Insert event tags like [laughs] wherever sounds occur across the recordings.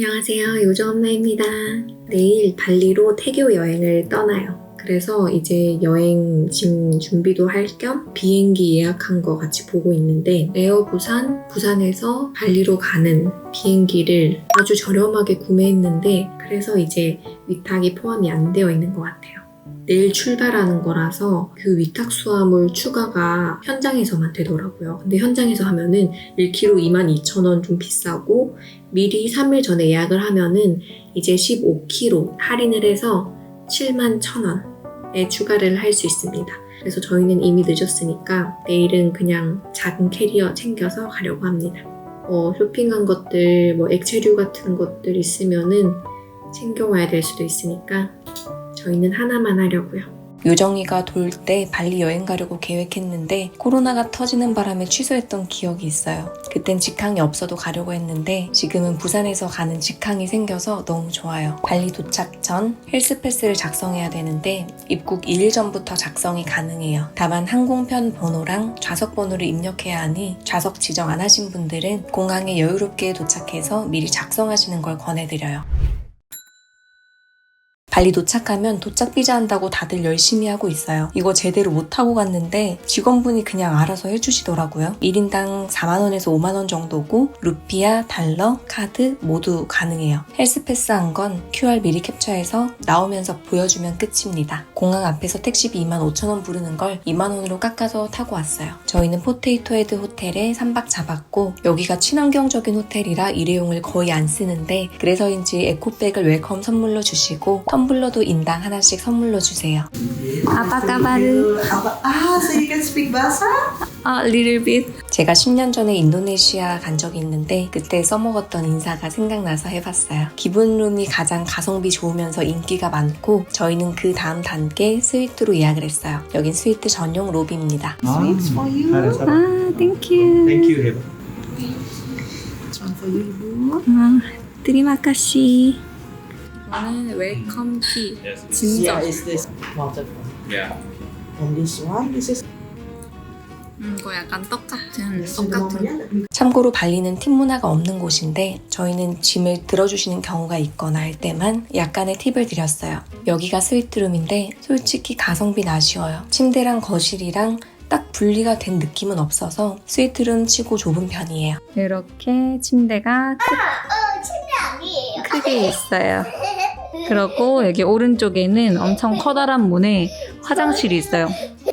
안녕하세요. 요정 엄마입니다. 내일 발리로 태교 여행을 떠나요. 그래서 이제 여행 짐 준비도 할 겸 비행기 예약한 거 같이 보고 있는데 에어 부산, 부산에서 발리로 가는 비행기를 아주 저렴하게 구매했는데 그래서 이제 위탁이 포함이 안 되어 있는 것 같아요. 내일 출발하는 거라서 그 위탁 수화물 추가가 현장에서만 되더라고요. 근데 현장에서 하면은 1kg 22,000원 좀 비싸고 미리 3일 전에 예약을 하면은 이제 15kg 할인을 해서 7만 1,000원에 추가를 할 수 있습니다. 그래서 저희는 이미 늦었으니까 내일은 그냥 작은 캐리어 챙겨서 가려고 합니다. 어, 쇼핑한 것들, 뭐 액체류 같은 것들 있으면은 챙겨와야 될 수도 있으니까 저희는 하나만 하려고요. 요정이가 돌 때 발리 여행 가려고 계획했는데 코로나가 터지는 바람에 취소했던 기억이 있어요. 그땐 직항이 없어도 가려고 했는데 지금은 부산에서 가는 직항이 생겨서 너무 좋아요. 발리 도착 전 헬스패스를 작성해야 되는데 입국 2일 전부터 작성이 가능해요. 다만 항공편 번호랑 좌석 번호를 입력해야 하니 좌석 지정 안 하신 분들은 공항에 여유롭게 도착해서 미리 작성하시는 걸 권해드려요. 발리 도착하면 도착 비자 한다고 다들 열심히 하고 있어요. 이거 제대로 못하고 갔는데 직원분이 그냥 알아서 해주시더라고요. 1인당 4만원에서 5만원 정도고 루피아, 달러, 카드 모두 가능해요. 헬스패스 한 건 QR 미리 캡처해서 나오면서 보여주면 끝입니다. 공항 앞에서 택시비 2만 5천원 부르는 걸 2만원으로 깎아서 타고 왔어요. 저희는 포테이토 헤드 호텔에 3박 잡았고 여기가 친환경적인 호텔이라 일회용을 거의 안 쓰는데 그래서인지 에코백을 웰컴 선물로 주시고 텀블러 도 인당 하나씩 선물로 주세요. 아빠 까바르 Ah, so you can speak Bahasa? 아, little bit. 제가 10년 전에 인도네시아 간 적이 있는데 그때 써먹었던 인사가 생각나서 해봤어요. 기분룸이 가장 가성비 좋으면서 인기가 많고 저희는 그 다음 단계 스위트로 예약을 했어요. 여긴 스위트 전용 로비입니다. Sweets for you. 아, 땡큐. Thank you, Heba. This one for you, Ibu. 아, 드리마카시. 이거는 웰컴 티. Yes. 진짜. Yeah, it's this one. Yeah. And this one, this is 음, 이거 약간 떡 같은 this cinnamon. 참고로 발리는 팀 문화가 없는 곳인데 저희는 짐을 들어주시는 경우가 있거나 할 때만 약간의 팁을 드렸어요. 여기가 스위트룸인데 솔직히 가성비는 아쉬워요. 침대랑 거실이랑 딱 분리가 된 느낌은 없어서 스위트룸 치고 좁은 편이에요. 이렇게 침대가 아니에요. 크게 있어요. [laughs] 그리고 여기 오른쪽에는 엄청 커다란 문에 화장실이 있어요.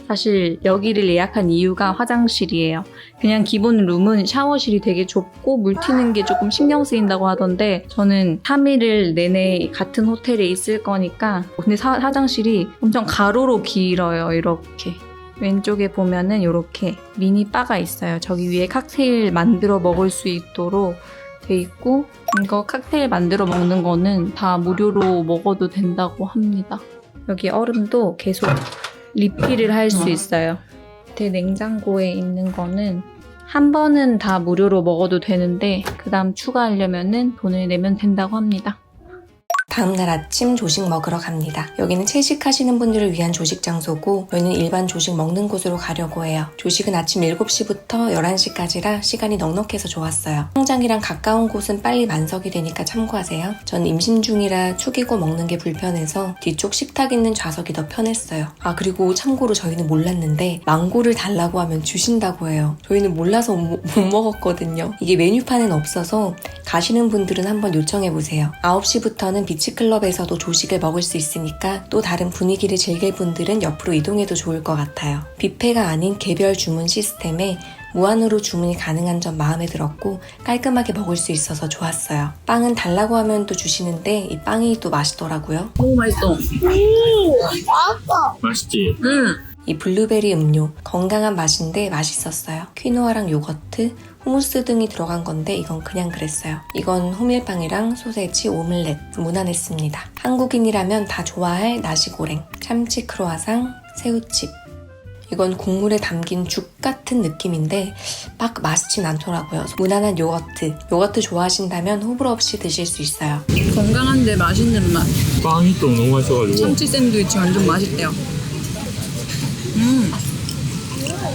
사실 여기를 예약한 이유가 화장실이에요. 그냥 기본 룸은 샤워실이 되게 좁고 물 튀는 게 조금 신경 쓰인다고 하던데 저는 3일을 내내 같은 호텔에 있을 거니까 근데 사- 화장실이 엄청 가로로 길어요. 이렇게. 왼쪽에 보면은 이렇게 미니 바가 있어요. 저기 위에 칵테일 만들어 먹을 수 있도록 돼 있고 이거 칵테일 만들어 먹는 거는 다 무료로 먹어도 된다고 합니다. 여기 얼음도 계속 리필을 할 수 있어요. 제 냉장고에 있는 거는 한 번은 다 무료로 먹어도 되는데 그 다음 추가하려면은 돈을 내면 된다고 합니다. 다음날 아침 조식 먹으러 갑니다. 여기는 채식하시는 분들을 위한 조식 장소고 저희는 일반 조식 먹는 곳으로 가려고 해요. 조식은 아침 7시부터 11시까지라 시간이 넉넉해서 좋았어요. 성장이랑 가까운 곳은 빨리 만석이 되니까 참고하세요. 전 임신 중이라 축이고 먹는 게 불편해서 뒤쪽 식탁 있는 좌석이 더 편했어요. 아 그리고 참고로 저희는 몰랐는데 망고를 달라고 하면 주신다고 해요. 저희는 몰라서 못, 못 먹었거든요. 이게 메뉴판엔 없어서 가시는 분들은 한번 요청해 보세요. 9시부터는 비치 클럽에서도 조식을 먹을 수 있으니까 또 다른 분위기를 즐길 분들은 옆으로 이동해도 좋을 것 같아요. 뷔페가 아닌 개별 주문 시스템에 무한으로 주문이 가능한 점 마음에 들었고 깔끔하게 먹을 수 있어서 좋았어요. 빵은 달라고 하면 또 주시는데 이 빵이 또 맛있더라고요. 너무 맛있어. 맛있지? 응. 이 블루베리 음료 건강한 맛인데 맛있었어요. 퀴노아랑 요거트, 후무스 등이 들어간 건데 이건 그냥 그랬어요. 이건 호밀빵이랑 소세지, 오믈렛 무난했습니다. 한국인이라면 다 좋아할 나시고랭, 참치 크로아상, 새우칩. 이건 국물에 담긴 죽 같은 느낌인데 막 맛있진 않더라고요. 무난한 요거트. 요거트 좋아하신다면 호불호 없이 드실 수 있어요. 건강한데 맛있는 맛. 빵이 또 너무 맛있어가지고. 참치 샌드위치 완전 맛있대요. 음.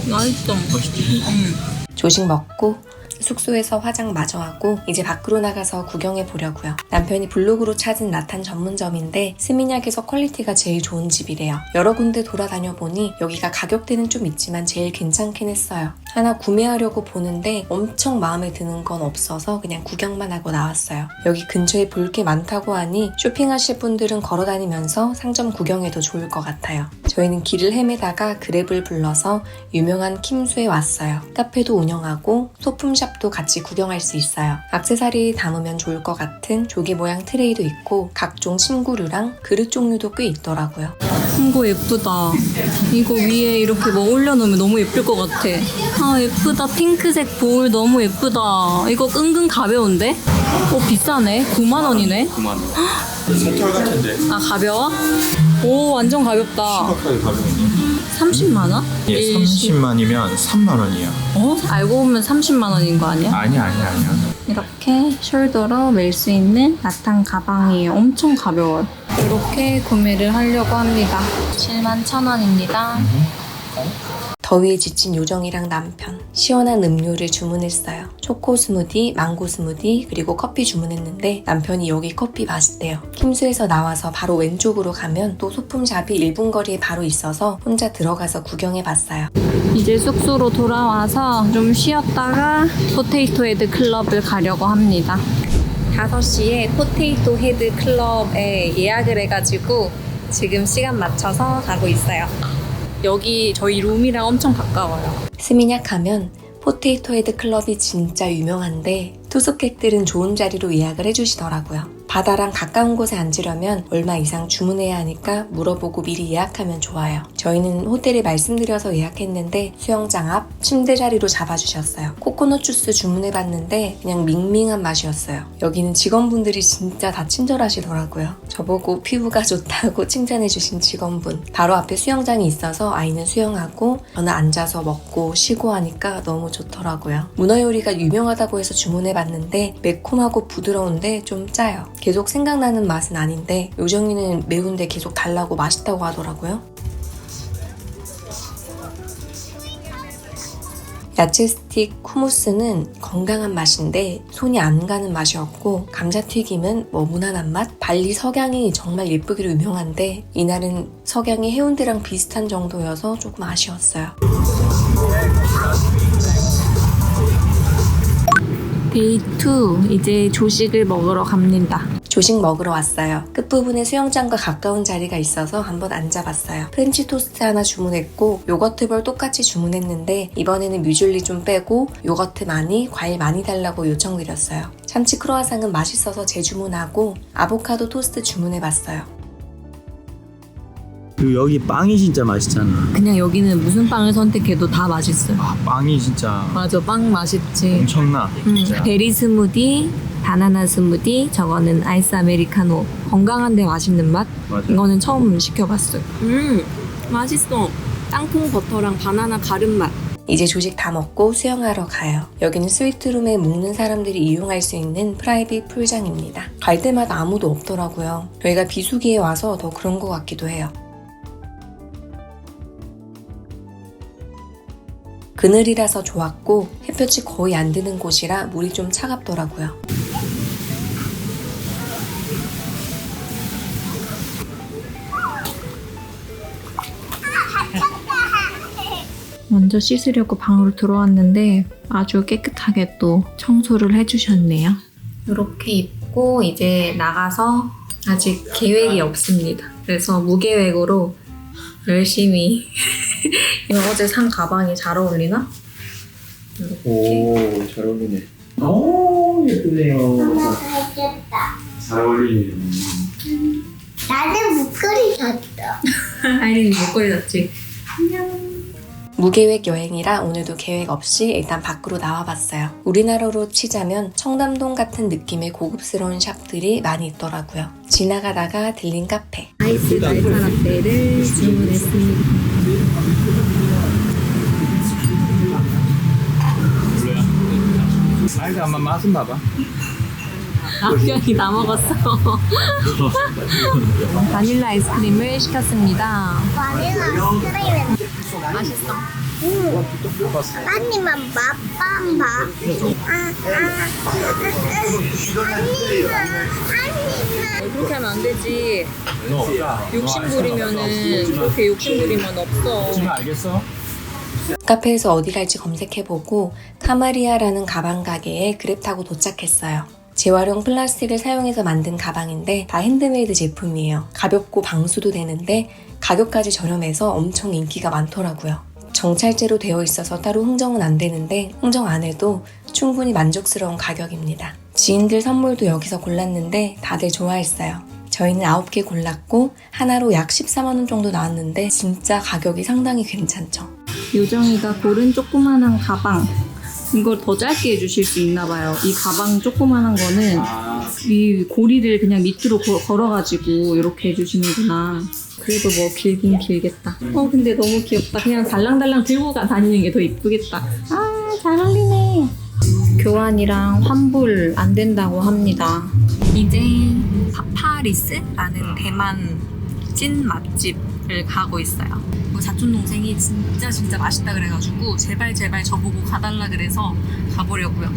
맛있어. 맛있지? 음. 조식 먹고 숙소에서 화장 마저 하고 이제 밖으로 나가서 구경해 보려고요. 남편이 블로그로 찾은 라탄 전문점인데 스미냑에서 퀄리티가 제일 좋은 집이래요. 여러 군데 돌아다녀 보니 여기가 가격대는 좀 있지만 제일 괜찮긴 했어요. 하나 구매하려고 보는데 엄청 마음에 드는 건 없어서 그냥 구경만 하고 나왔어요. 여기 근처에 볼 게 많다고 하니 쇼핑하실 분들은 걸어 다니면서 상점 구경해도 좋을 것 같아요. 저희는 길을 헤매다가 그랩을 불러서 유명한 킴수에 왔어요. 카페도 운영하고 소품샵 도 같이 구경할 수 있어요. 악세사리 담으면 좋을 것 같은 조개 모양 트레이도 있고 각종 침구류랑 그릇 종류도 꽤 있더라고요. 이거 예쁘다. 이거 위에 이렇게 뭐 올려놓으면 너무 예쁠 것 같아. 아 예쁘다. 핑크색 볼 너무 예쁘다. 이거 은근 가벼운데? 어 비싸네. 9만 원이네. 9만 원. 솜털 같은데. 아 가벼워? 오 완전 가볍다. 심각하게 가벼운데. 30만 원? 예, 일시- 30만이면 3만 원이야. 어? 알고 보면 30만 원인 거 아니야? 아니야, 아니야, 아니야. 이렇게 숄더로 멜 수 있는 라탄 가방이에요. 엄청 가벼워요. 이렇게 구매를 하려고 합니다. 7만 천 원입니다. 더위에 지친 요정이랑 남편 시원한 음료를 주문했어요. 초코 스무디, 망고 스무디, 그리고 커피 주문했는데 남편이 여기 커피 맛있대요. 킴수에서 나와서 바로 왼쪽으로 가면 또 소품샵이 1분 거리에 바로 있어서 혼자 들어가서 구경해 봤어요. 이제 숙소로 돌아와서 좀 쉬었다가 포테이토 헤드 클럽을 가려고 합니다. 5시에 포테이토 헤드 클럽에 예약을 해가지고 지금 시간 맞춰서 가고 있어요. 여기 저희 룸이랑 엄청 가까워요. 스미냑 하면 포테이토 헤드 클럽이 진짜 유명한데 투숙객들은 좋은 자리로 예약을 해주시더라고요. 바다랑 가까운 곳에 앉으려면 얼마 이상 주문해야 하니까 물어보고 미리 예약하면 좋아요. 저희는 호텔에 말씀드려서 예약했는데 수영장 앞 침대 자리로 잡아주셨어요. 코코넛 주스 주문해봤는데 그냥 밍밍한 맛이었어요. 여기는 직원분들이 진짜 다 친절하시더라고요. 저보고 피부가 좋다고 [laughs] 칭찬해주신 직원분. 바로 앞에 수영장이 있어서 아이는 수영하고 저는 앉아서 먹고 쉬고 하니까 너무 좋더라고요. 문어 요리가 유명하다고 해서 주문해봤는데 매콤하고 부드러운데 좀 짜요. 계속 생각나는 맛은 아닌데 요정이는 매운데 계속 달라고 맛있다고 하더라고요. 야채 스틱 쿠무스는 건강한 맛인데 손이 안 가는 맛이었고 감자튀김은 뭐 무난한 맛? 발리 석양이 정말 예쁘기로 유명한데 이날은 석양이 해운대랑 비슷한 정도여서 조금 아쉬웠어요. 데이 2 이제 조식을 먹으러 갑니다. 조식 먹으러 왔어요. 끝부분에 수영장과 가까운 자리가 있어서 한번 앉아봤어요. 프렌치 토스트 하나 주문했고 요거트볼 똑같이 주문했는데 이번에는 뮤즐리 좀 빼고 요거트 많이, 과일 많이 달라고 요청드렸어요. 참치 크로와상은 맛있어서 재주문하고 아보카도 토스트 주문해봤어요. 그리고 여기 빵이 진짜 맛있잖아. 그냥 여기는 무슨 빵을 선택해도 다 맛있어요. 아, 빵이 진짜 맞아, 빵 맛있지. 엄청나. 음, 진짜. 베리 스무디, 바나나 스무디, 저거는 아이스 아메리카노. 건강한데 맛있는 맛? 맞아. 이거는 처음 시켜봤어요. 음, 맛있어. 땅콩 버터랑 바나나 가름 맛. 이제 조식 다 먹고 수영하러 가요. 여기는 스위트룸에 묵는 사람들이 이용할 수 있는 프라이빗 풀장입니다. 갈 때마다 아무도 없더라고요. 저희가 비수기에 와서 더 그런 것 같기도 해요. 그늘이라서 좋았고 햇볕이 거의 안 드는 곳이라 물이 좀 차갑더라고요. 먼저 씻으려고 방으로 들어왔는데 아주 깨끗하게 또 청소를 해주셨네요. 이렇게 입고 이제 나가서 아직 계획이 없습니다. 그래서 무계획으로 열심히 [laughs] 이거 어제 산 가방이 잘 어울리나? 오, 잘 어울리네. 오, 예쁘네요. 맛있다. 잘 어울리네. 나는 목걸이 샀다. [laughs] 아이린이 목걸이 샀지? 무계획 여행이라 오늘도 계획 없이 일단 밖으로 나와봤어요. 우리나라로 치자면 청담동 같은 느낌의 고급스러운 샵들이 많이 있더라고요. 지나가다가 들린 카페. 아이스 말파라떼를 주문했습니다. 아이가 한번 맛은 봐봐. 앞경이 다 먹었어. [laughs] 바닐라 아이스크림을 시켰습니다. 바닐라 아이스크림은 맛있어. 아니면 맛만 봐. 아, 아, 아, 아니면, 아니면. 그렇게 하면 안 되지. 욕심 부리면은 그렇게 욕심 부리면 없어. 지금 알겠어? 카페에서 어디 갈지 검색해보고 카마리아라는 가방 가게에 그랩 타고 도착했어요. 재활용 플라스틱을 사용해서 만든 가방인데 다 핸드메이드 제품이에요. 가볍고 방수도 되는데 가격까지 저렴해서 엄청 인기가 많더라고요. 정찰제로 되어 있어서 따로 흥정은 안 되는데 흥정 안 해도 충분히 만족스러운 가격입니다. 지인들 선물도 여기서 골랐는데 다들 좋아했어요. 저희는 9개 골랐고 하나로 약 14만원 정도 나왔는데 진짜 가격이 상당히 괜찮죠. 요정이가 고른 조그만한 가방. 이걸 더 짧게 해주실 수 있나 봐요. 이 가방 조그만한 거는 이 고리를 그냥 밑으로 거- 걸어가지고 이렇게 해주시는구나. 그래도 뭐 길긴 길겠다. 어 근데 너무 귀엽다. 그냥 달랑달랑 들고 가 다니는 게 더 이쁘겠다. 아 잘 어울리네. 교환이랑 환불 안 된다고 합니다. 이제 파파리스라는 대만 찐 맛집 을 가고 있어요. 그 사촌 동생이 진짜 진짜 맛있다 그래가지고 제발 제발 저보고 가달라 그래서 가보려고요.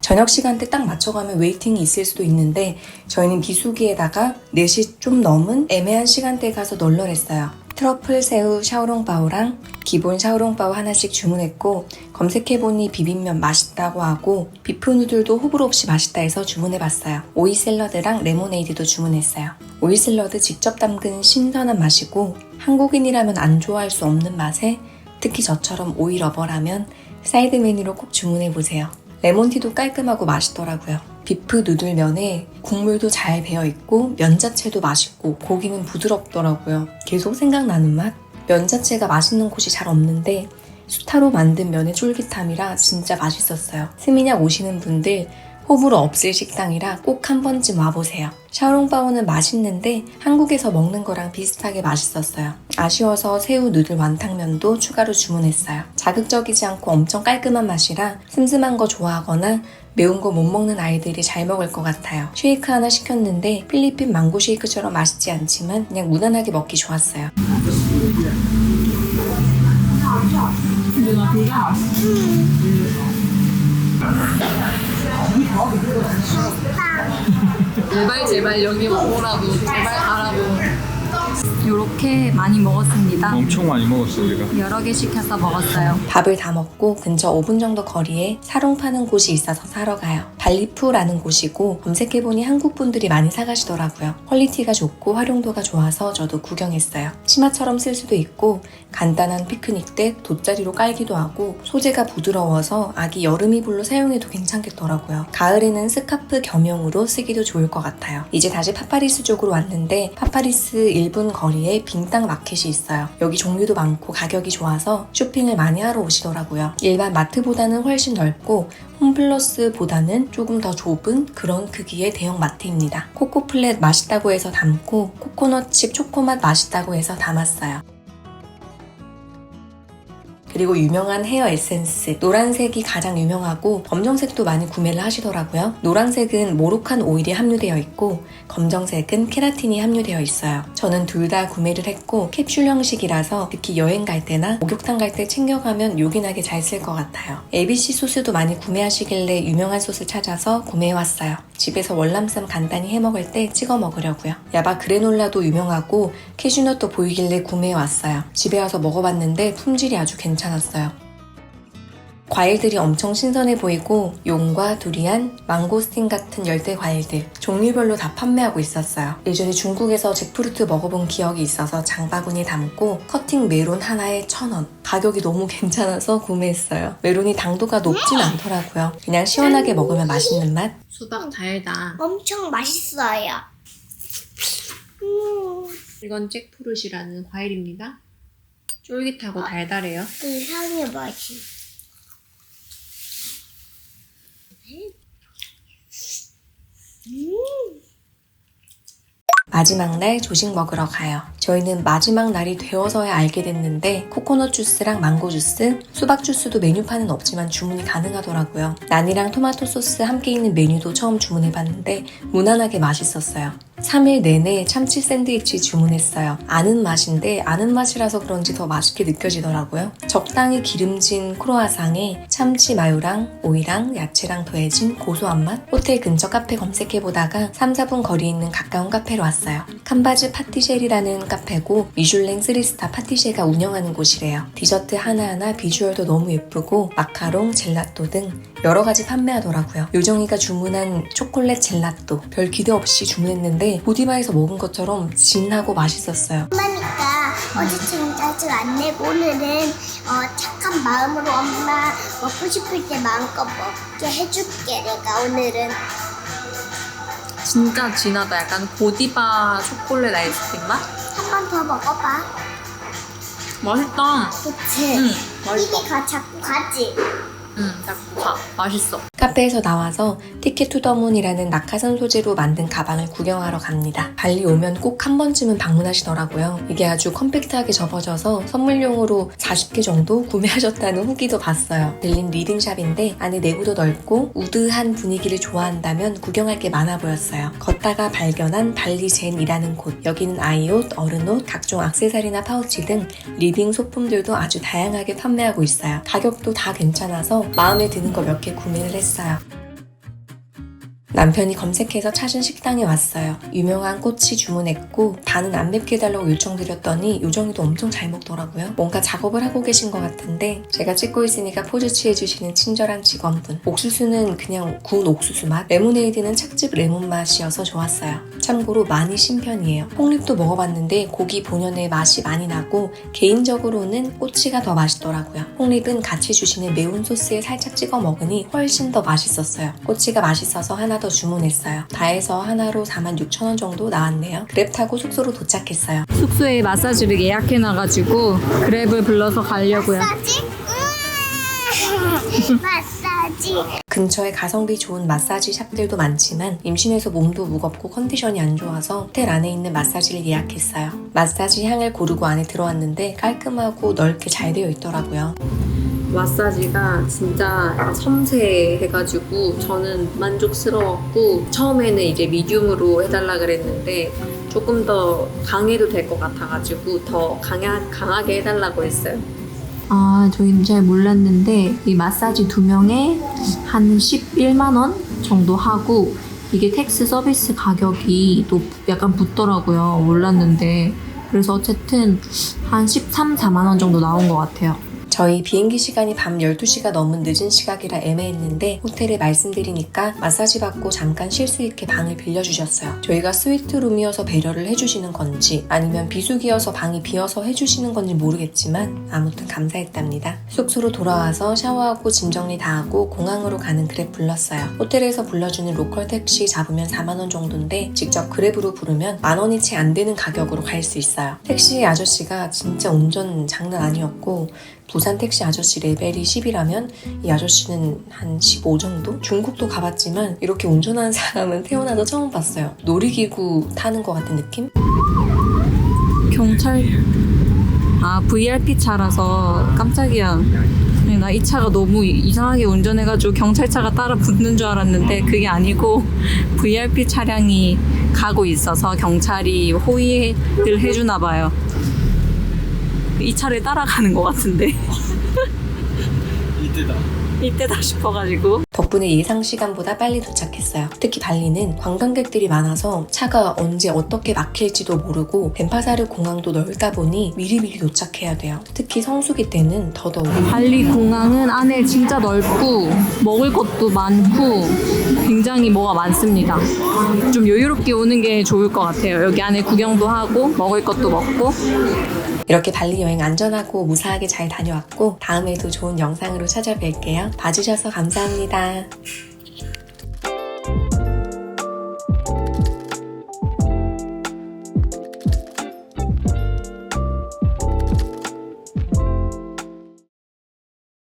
저녁 시간대 딱 맞춰가면 웨이팅이 있을 수도 있는데 저희는 비수기에다가 4시 좀 넘은 애매한 시간대에 가서 널널했어요. 트러플 새우 샤오롱바오랑 기본 샤오롱바오 하나씩 주문했고 검색해보니 비빔면 맛있다고 하고 비프 누들도 호불호 없이 맛있다 해서 주문해봤어요. 오이 샐러드랑 레모네이드도 주문했어요. 오이 샐러드 직접 담근 신선한 맛이고 한국인이라면 안 좋아할 수 없는 맛에 특히 저처럼 오이 러버라면 사이드 메뉴로 꼭 주문해보세요. 레몬티도 깔끔하고 맛있더라고요. 비프 누들면에 국물도 잘 배어 있고 면 자체도 맛있고 고기는 부드럽더라고요. 계속 생각나는 맛? 면 자체가 맛있는 곳이 잘 없는데 수타로 만든 면의 쫄깃함이라 진짜 맛있었어요. 스미냑 오시는 분들 호불호 없을 식당이라 꼭 한 번쯤 와보세요. 샤오롱바오는 맛있는데 한국에서 먹는 거랑 비슷하게 맛있었어요. 아쉬워서 새우 누들 완탕면도 추가로 주문했어요. 자극적이지 않고 엄청 깔끔한 맛이라 슴슴한 거 좋아하거나 매운 거 못 먹는 아이들이 잘 먹을 것 같아요. 쉐이크 하나 시켰는데 필리핀 망고 쉐이크처럼 맛있지 않지만 그냥 무난하게 먹기 좋았어요. 제발 제발 여기 오라고 제발 가라고. 이렇게 많이 먹었습니다. 엄청 많이 먹었어 우리가. 여러 개 시켜서 먹었어요. 밥을 다 먹고 근처 5분 정도 거리에 사롱 파는 곳이 있어서 사러 가요. 발리푸라는 곳이고 검색해보니 한국 분들이 많이 사가시더라고요. 퀄리티가 좋고 활용도가 좋아서 저도 구경했어요. 치마처럼 쓸 수도 있고 간단한 피크닉 때 돗자리로 깔기도 하고 소재가 부드러워서 아기 여름 이불로 사용해도 괜찮겠더라고요. 가을에는 스카프 겸용으로 쓰기도 좋을 것 같아요. 이제 다시 파파리스 쪽으로 왔는데 파파리스 1분 거리 에 빙땅 마켓이 있어요. 여기 종류도 많고 가격이 좋아서 쇼핑을 많이 하러 오시더라고요. 일반 마트보다는 훨씬 넓고 홈플러스보다는 조금 더 좁은 그런 크기의 대형 마트입니다. 코코플렛 맛있다고 해서 담고 코코넛칩 초코맛 맛있다고 해서 담았어요. 그리고 유명한 헤어 에센스 노란색이 가장 유명하고 검정색도 많이 구매를 하시더라고요. 노란색은 모로칸 오일이 함유되어 있고 검정색은 케라틴이 함유되어 있어요. 저는 둘 다 구매를 했고 캡슐 형식이라서 특히 여행 갈 때나 목욕탕 갈 때 챙겨가면 요긴하게 잘 쓸 것 같아요. ABC 소스도 많이 구매하시길래 유명한 소스 찾아서 구매해왔어요. 집에서 월남쌈 간단히 해 먹을 때 찍어 먹으려고요. 야바 그래놀라도 유명하고 캐슈넛도 보이길래 구매해 왔어요. 집에 와서 먹어봤는데 품질이 아주 괜찮았어요. 과일들이 엄청 신선해 보이고 용과 두리안, 망고스틴 같은 열대 과일들 종류별로 다 판매하고 있었어요. 예전에 중국에서 잭프루트 먹어본 기억이 있어서 장바구니에 담고 커팅 메론 하나에 천 원. 가격이 너무 [laughs] 괜찮아서 구매했어요. 메론이 당도가 높진 않더라고요. 그냥 시원하게 먹으면 맛있는 맛. 수박 달다. 엄청 맛있어요. 음, 이건 잭프루시라는 과일입니다. 쫄깃하고 달달해요. 그 향이 맛이. 마지막 날 조식 먹으러 가요. 저희는 마지막 날이 되어서야 알게 됐는데 코코넛 주스랑 망고 주스, 수박 주스도 메뉴판은 없지만 주문이 가능하더라고요. 난이랑 토마토 소스 함께 있는 메뉴도 처음 주문해봤는데 무난하게 맛있었어요. 3일 내내 참치 샌드위치 주문했어요. 아는 맛인데 아는 맛이라서 그런지 더 맛있게 느껴지더라고요. 적당히 기름진 크로아상에 참치 마요랑 오이랑 야채랑 더해진 고소한 맛. 호텔 근처 카페 검색해보다가 3, 4분 거리에 있는 가까운 카페로 왔어요. 캄바즈 파티쉘이라는 카페고 미슐랭 3스타 파티쉐가 운영하는 곳이래요. 디저트 하나하나 비주얼도 너무 예쁘고 마카롱, 젤라또 등 여러 가지 판매하더라고요. 요정이가 주문한 초콜릿 젤라또 별 기대 없이 주문했는데 보디바에서 먹은 것처럼 진하고 맛있었어요. 엄마니까 어제처럼 짜증 안 내고 오늘은 어, 착한 마음으로 엄마 먹고 싶을 때 마음껏 먹게 해줄게 내가 오늘은 진짜 진하다. 약간 고디바 초콜릿 아이스크림 맛? 한 번 더 먹어봐 맛있다. 그치? 응, 입이 가 자꾸 가지 응, 자꾸 가. 맛있어. 카페에서 나와서 티켓 투 더문이라는 낙하산 소재로 만든 가방을 구경하러 갑니다. 발리 오면 꼭 한 번쯤은 방문하시더라고요. 이게 아주 컴팩트하게 접어져서 선물용으로 40개 정도 구매하셨다는 후기도 봤어요. 들린 리딩샵인데 안에 내부도 넓고 우드한 분위기를 좋아한다면 구경할 게 많아 보였어요. 걷다가 발견한 발리 젠이라는 곳. 여기는 아이옷, 어른옷, 각종 액세서리나 파우치 등 리빙 소품들도 아주 다양하게 판매하고 있어요. 가격도 다 괜찮아서 마음에 드는 거 몇 개 구매를 했어요. 남편이 검색해서 찾은 식당에 왔어요. 유명한 꼬치 주문했고 다는 안 맵게 해달라고 요청드렸더니 요정이도 엄청 잘 먹더라고요. 뭔가 작업을 하고 계신 것 같은데 제가 찍고 있으니까 포즈 취해주시는 친절한 직원분. 옥수수는 그냥 구운 옥수수 맛, 레모네이드는 찻즙 레몬 맛이어서 좋았어요. 참고로 많이 신편이에요. 홍립도 먹어봤는데 고기 본연의 맛이 많이 나고 개인적으로는 꼬치가 더 맛있더라고요. 홍립은 같이 주시는 매운 소스에 살짝 찍어 먹으니 훨씬 더 맛있었어요. 꼬치가 맛있어서 하나 더 주문했어요. 다 해서 하나로 46,000원 정도 나왔네요. 그랩 타고 숙소로 도착했어요. 숙소에 마사지를 예약해놔가지고 그랩을 불러서 가려고요. 마사지? 음, [laughs] 마사지 근처에 가성비 좋은 마사지 샵들도 많지만 임신해서 몸도 무겁고 컨디션이 안 좋아서 호텔 안에 있는 마사지를 예약했어요. 마사지 향을 고르고 안에 들어왔는데 깔끔하고 넓게 잘 되어 있더라고요. 마사지가 진짜 섬세해가지고 저는 만족스러웠고 처음에는 이제 미디움으로 해달라 그랬는데 조금 더 강해도 될 것 같아가지고 더 강하, 강하게 해달라고 했어요. 아, 저희는 잘 몰랐는데 이 마사지 두 명에 한 11만 원 정도 하고 이게 텍스 서비스 가격이 또 약간 붙더라고요. 몰랐는데 그래서 어쨌든 한 13, 4만 원 정도 나온 것 같아요. 저희 비행기 시간이 밤 12시가 넘은 늦은 시각이라 애매했는데 호텔에 말씀드리니까 마사지 받고 잠깐 쉴 수 있게 방을 빌려주셨어요. 저희가 스위트룸이어서 배려를 해주시는 건지 아니면 비수기여서 방이 비어서 해주시는 건지 모르겠지만 아무튼 감사했답니다. 숙소로 돌아와서 샤워하고 짐 정리 다 하고 공항으로 가는 그랩 불렀어요. 호텔에서 불러주는 로컬 택시 잡으면 4만원 정도인데 직접 그랩으로 부르면 만원이 채 안 되는 가격으로 갈 수 있어요. 택시 아저씨가 진짜 운전 장난 아니었고 부산 택시 아저씨 레벨이 10이라면 이 아저씨는 한 15 정도? 중국도 가봤지만 이렇게 운전하는 사람은 태어나도 처음 봤어요. 놀이기구 타는 것 같은 느낌? 경찰 아 VRP 차라서 깜짝이야. 나 이 차가 너무 이상하게 운전해가지고 경찰차가 따라 붙는 줄 알았는데 그게 아니고 VRP 차량이 가고 있어서 경찰이 호의를 해주나 봐요. 이 차를 따라가는 것 같은데 이때다. 이때다 싶어가지고 덕분에 예상 시간보다 빨리 도착했어요. 특히 발리는 관광객들이 많아서 차가 언제 어떻게 막힐지도 모르고 덴파사르 공항도 넓다 보니 미리미리 도착해야 돼요. 특히 성수기 때는 더더욱. 발리 공항은 안에 진짜 넓고 먹을 것도 많고 굉장히 뭐가 많습니다. 좀 여유롭게 오는 게 좋을 것 같아요. 여기 안에 구경도 하고 먹을 것도 먹고 이렇게 발리 여행 안전하고 무사하게 잘 다녀왔고 다음에도 좋은 영상으로 찾아뵐게요. 봐주셔서 감사합니다.